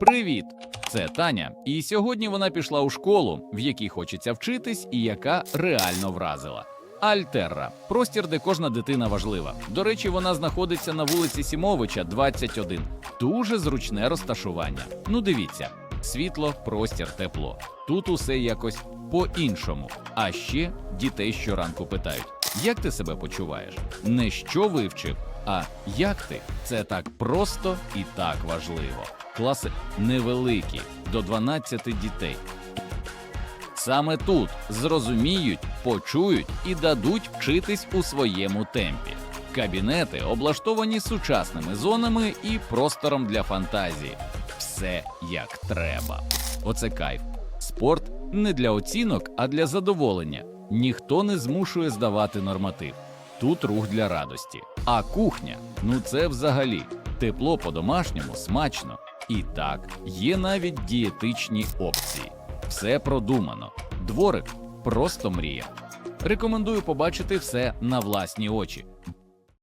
Привіт! Це Таня, і сьогодні вона пішла у школу, в якій хочеться вчитись, і яка реально вразила. Альтерра простір, де кожна дитина важлива. До речі, вона знаходиться на вулиці Сімовича, 21. Дуже зручне розташування. Ну, дивіться: світло, простір, тепло. Тут усе якось по-іншому. А ще дітей щоранку питають: як ти себе почуваєш? Не що вивчив, а як ти? Це так просто і так важливо. Класи невеликі, до 12 дітей. Саме тут зрозуміють, почують і дадуть вчитись у своєму темпі. Кабінети облаштовані сучасними зонами і простором для фантазії. Все як треба. Оце кайф. Спорт не для оцінок, а для задоволення. Ніхто не змушує здавати норматив. Тут рух для радості. А кухня ну це взагалі тепло по-домашньому, смачно. І так, є навіть дієтичні опції. Все продумано. Дворик просто мрія. Рекомендую побачити все на власні очі.